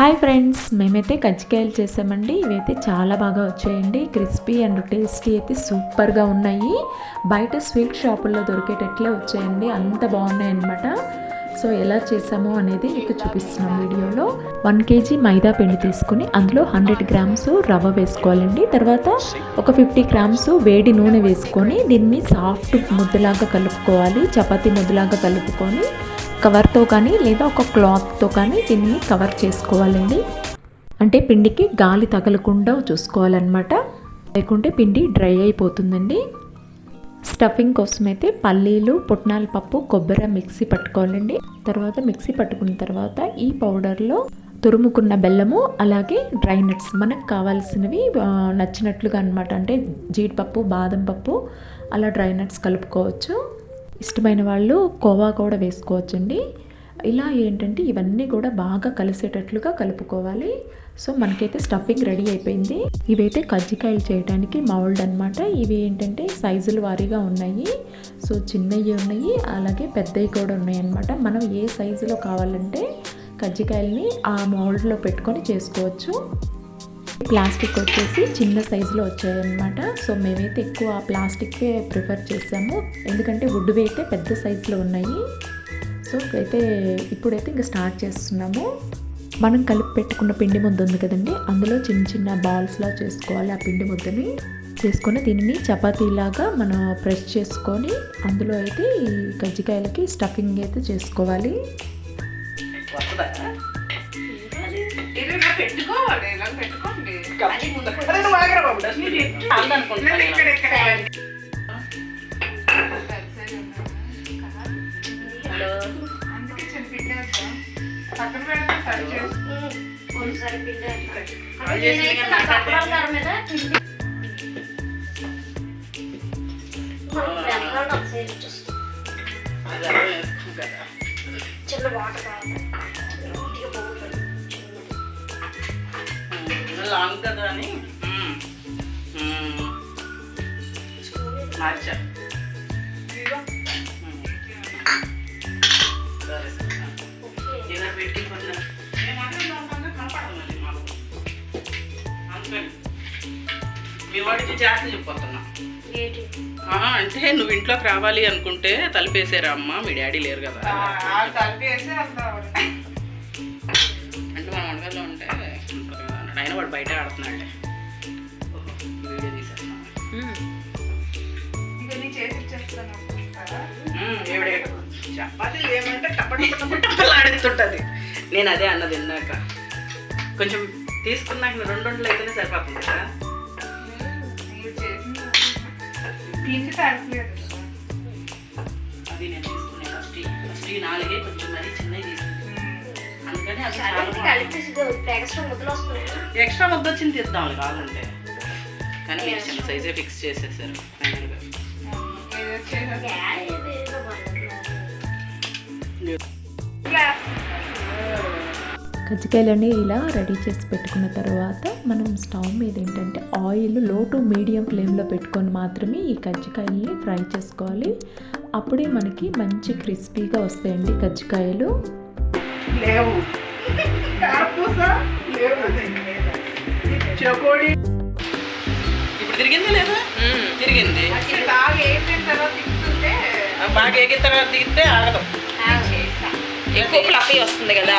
Hi friends మేమైతే కజ్జికాయలు చేసామండి. ఇవైతే చాలా బాగా వచ్చాయండి. క్రిస్పీ అండ్ టేస్టీ అయితే సూపర్గా ఉన్నాయి. బయట స్వీట్ షాపుల్లో దొరికేటట్లే వచ్చాయండి. అంత బాగున్నాయి అన్నమాట. సో ఎలా చేసాము అనేది మీకు చూపిస్తున్నాం వీడియోలో. వన్ కేజీ మైదా పిండి తీసుకుని అందులో హండ్రెడ్ గ్రామ్స్ రవ్వ వేసుకోవాలండి. తర్వాత ఒక ఫిఫ్టీ గ్రామ్స్ వేడి నూనె వేసుకొని దీన్ని సాఫ్ట్ ముద్దలాగా కలుపుకోవాలి. చపాతీ ముద్దలాగా కలుపుకొని కవర్తో కానీ లేదా ఒక క్లాత్తో కానీ దీన్ని కవర్ చేసుకోవాలండి. అంటే పిండికి గాలి తగలకుండా చూసుకోవాలన్నమాట. లేకుంటే పిండి డ్రై అయిపోతుందండి. స్టఫింగ్ కోసం అయితే పల్లీలు పుట్నాల పప్పు కొబ్బరి మిక్సీ పట్టుకోవాలండి. తర్వాత మిక్సీ పట్టుకున్న తర్వాత ఈ పౌడర్లో తురుముకున్న బెల్లము అలాగే డ్రై నట్స్ మనకు కావాల్సినవి నచ్చినట్లుగా అనమాట అంటే జీడిపప్పు బాదం పప్పు అలా డ్రై నట్స్ కలుపుకోవచ్చు. ఇష్టమైన వాళ్ళు కోవా కూడా వేసుకోవచ్చండి. ఇలా ఏంటంటే ఇవన్నీ కూడా బాగా కలిసేటట్లుగా కలుపుకోవాలి. సో మనకైతే స్టఫింగ్ రెడీ అయిపోయింది. ఇవైతే కజ్జికాయలు చేయడానికి మౌల్డ్ అనమాట ఇవి ఏంటంటే సైజులు వారీగా ఉన్నాయి. సో చిన్నవి ఉన్నాయి. అలాగే పెద్దవి కూడా ఉన్నాయి అనమాట మనం ఏ సైజులో కావాలంటే కజ్జికాయల్ని ఆ మౌల్డ్లో పెట్టుకొని చేసుకోవచ్చు. ప్లాస్టిక్ వచ్చేసి చిన్న సైజులో వచ్చాయన్నమాట. సో మేమైతే ఎక్కువ ప్లాస్టిక్కే ప్రిఫర్ చేసాము ఎందుకంటే వుడ్వి అయితే పెద్ద సైజులో ఉన్నాయి. సో అయితే ఇప్పుడైతే ఇంకా స్టార్ట్ చేస్తున్నాము. మనం కలిపి పెట్టుకున్న పిండి ముద్ద ఉంది కదండి. అందులో చిన్న చిన్న బాల్స్లా చేసుకోవాలి ఆ పిండి ముద్దని. చేసుకొని దీనిని చపాతీలాగా మనం ప్రెస్ చేసుకొని అందులో అయితే ఈ కజ్జికాయలకి స్టఫింగ్ అయితే చేసుకోవాలి. పెట్టుకోవాలి. చిన్న వాటర్ కావాలి లాంగ్ కదా అని. మార్చా. పెట్టి కొంచెం. అందుకని మీ వాడికి చెప్పొస్తున్నా అంటే నువ్వు ఇంట్లోకి రావాలి అనుకుంటే తలుపేసారా అమ్మ? మీ డాడీ లేరు కదా. వాళ్ళు వాడు బయట ఆడుతున్నాడు వీడియో? చపాతీలు ఏమంటే ఆడుతుంటుంది నేను అదే అన్నది ఇందాక. కొంచెం తీసుకున్నాక రెండు వంటలు అయితేనే సరిపోతుంది కదా. అది నేను తీసుకునే ఫస్ట్ ఫస్ట్ నాలుగే కొంచెం మరీ చిన్నవి చాలా ఎక్స్ట్రా ముద్ద వచ్చింది తీద్దాం కావాలంటే కానీ మీరు చిన్న సైజే ఫిక్స్ చేసేసారు. ఫైనల్గా. కజ్జికాయలని ఇలా రెడీ చేసి పెట్టుకున్న తర్వాత మనం స్టవ్ మీద ఏంటంటే ఆయిల్లో టు మీడియం ఫ్లేమ్లో పెట్టుకొని మాత్రమే ఈ కజ్జికాయల్ని ఫ్రై చేసుకోవాలి. అప్పుడే మనకి మంచి క్రిస్పీగా వస్తాయండి కజ్జికాయలు. లేవు. కారపూస? లేవు. చకోడి. ఇప్పుడు తిరిగింది లేదా? తిరిగింది. బాగా అయిపోయిన తర్వాత బాగా దిగితే ఆగదు. ఎక్కువ ఫ్లఫీ వస్తుంది కదా.